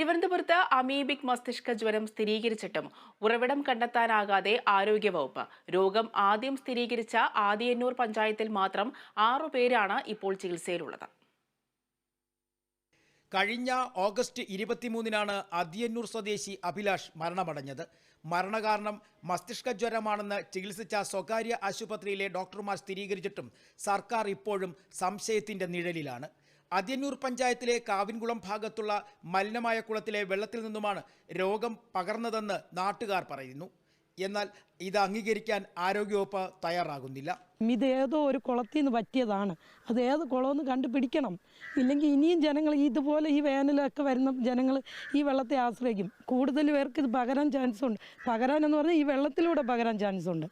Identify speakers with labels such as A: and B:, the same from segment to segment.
A: തിരുവനന്തപുരത്ത് അമീബിക് മസ്തിഷ്ക ജ്വരം സ്ഥിരീകരിച്ചിട്ടും ഉറവിടം കണ്ടെത്താനാകാതെ ആരോഗ്യവകുപ്പ്. രോഗം ആദ്യം സ്ഥിരീകരിച്ച ആദിയന്നൂർ പഞ്ചായത്തിൽ മാത്രം ആറുപേരാണ് ഇപ്പോൾ ചികിത്സയിലുള്ളത്.
B: കഴിഞ്ഞ ഓഗസ്റ്റ് ഇരുപത്തിമൂന്നിനാണ് അതിയന്നൂർ സ്വദേശി അഭിലാഷ് മരണമടഞ്ഞത്. മരണകാരണം മസ്തിഷ്ക ജ്വരമാണെന്ന് ചികിത്സിച്ച സ്വകാര്യ ആശുപത്രിയിലെ ഡോക്ടർമാർ സ്ഥിരീകരിച്ചിട്ടും സർക്കാർ ഇപ്പോഴും സംശയത്തിന്റെ നിഴലിലാണ്. അതിയന്നൂർ പഞ്ചായത്തിലെ കാവിൻകുളം ഭാഗത്തുള്ള മലിനമായ കുളത്തിലെ വെള്ളത്തിൽ നിന്നുമാണ് രോഗം പകർന്നതെന്ന് നാട്ടുകാർ പറയുന്നു. എന്നാൽ ഇത് അംഗീകരിക്കാൻ ആരോഗ്യവകുപ്പ് തയ്യാറാകുന്നില്ല.
C: ഇത് ഏതോ ഒരു കുളത്തിൽ നിന്ന് പറ്റിയതാണ്. അത് ഏത് കുളമെന്ന് കണ്ടുപിടിക്കണം. ഇല്ലെങ്കിൽ ഇനിയും ജനങ്ങൾ ഇതുപോലെ ഈ വേനലൊക്കെ വരുന്ന ജനങ്ങൾ ഈ വെള്ളത്തെ ആശ്രയിക്കും. കൂടുതൽ പേർക്ക് ഇത് പകരാൻ ചാൻസ് ഉണ്ട്. പകരാൻ എന്ന് പറഞ്ഞാൽ ഈ വെള്ളത്തിലൂടെ പകരാൻ ചാൻസ് ഉണ്ട്.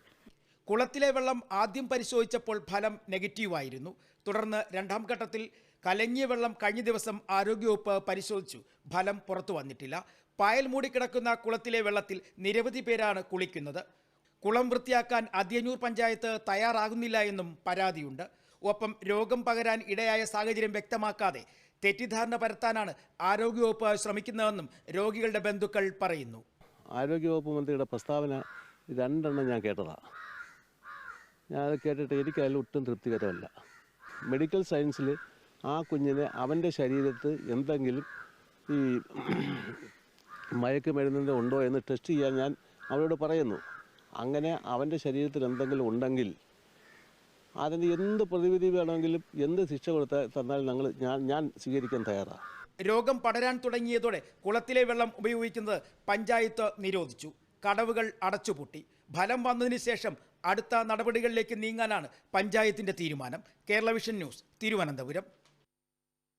B: കുളത്തിലെ വെള്ളം ആദ്യം പരിശോധിച്ചപ്പോൾ ഫലം നെഗറ്റീവായിരുന്നു. തുടർന്ന് രണ്ടാം ഘട്ടത്തിൽ കലങ്ങിയ വെള്ളം കഴിഞ്ഞ ദിവസം ആരോഗ്യവകുപ്പ് പരിശോധിച്ചു. ഫലം പുറത്തു വന്നിട്ടില്ല. പായൽ മൂടിക്കിടക്കുന്ന കുളത്തിലെ വെള്ളത്തിൽ നിരവധി പേരാണ് കുളിക്കുന്നത്. കുളം വൃത്തിയാക്കാൻ അദ്യന്നൂർ പഞ്ചായത്ത് തയ്യാറാകുന്നില്ല എന്നും പരാതിയുണ്ട്. ഒപ്പം രോഗം പകരാൻ ഇടയായ സാഹചര്യം വ്യക്തമാക്കാതെ തെറ്റിദ്ധാരണ പരത്താനാണ് ആരോഗ്യവകുപ്പ് ശ്രമിക്കുന്നതെന്നും രോഗികളുടെ ബന്ധുക്കൾ പറയുന്നു.
D: ആരോഗ്യവകുപ്പ് മന്ത്രിയുടെ പ്രസ്താവന രണ്ടെണ്ണം ഞാൻ കേട്ടതാണ് ഞാൻ അത് കേട്ടിട്ട് എനിക്ക് അതിൽ ഒട്ടും തൃപ്തികരമല്ല. മെഡിക്കൽ സയൻസിൽ ആ കുഞ്ഞിനെ അവന്റെ ശരീരത്ത് എന്തെങ്കിലും ഈ മയക്കുമരുന്നിന്റെ ഉണ്ടോ എന്ന് ടെസ്റ്റ് ചെയ്യാൻ ഞാൻ അവരോട് പറയുന്നു. അങ്ങനെ അവന്റെ ശരീരത്തിൽ എന്തെങ്കിലും ഉണ്ടെങ്കിൽ അതിന് എന്ത് പ്രതിവിധി വേണമെങ്കിലും എന്ത് ശിക്ഷ കൊടുത്താൽ തന്നാൽ ഞങ്ങൾ ഞാൻ ഞാൻ സ്വീകരിക്കാൻ തയ്യാറാണ്
B: രോഗം പടരാൻ തുടങ്ങിയതോടെ കുളത്തിലെ വെള്ളം ഉപയോഗിക്കുന്നത് പഞ്ചായത്ത് നിരോധിച്ചു. കടവുകൾ അടച്ചുപൂട്ടി. ഫലം വന്നതിന് ശേഷം അടുത്ത നടപടികളിലേക്ക് നീങ്ങാനാണ് പഞ്ചായത്തിന്റെ തീരുമാനം. Kerala Vision News Thiruvananthapuram.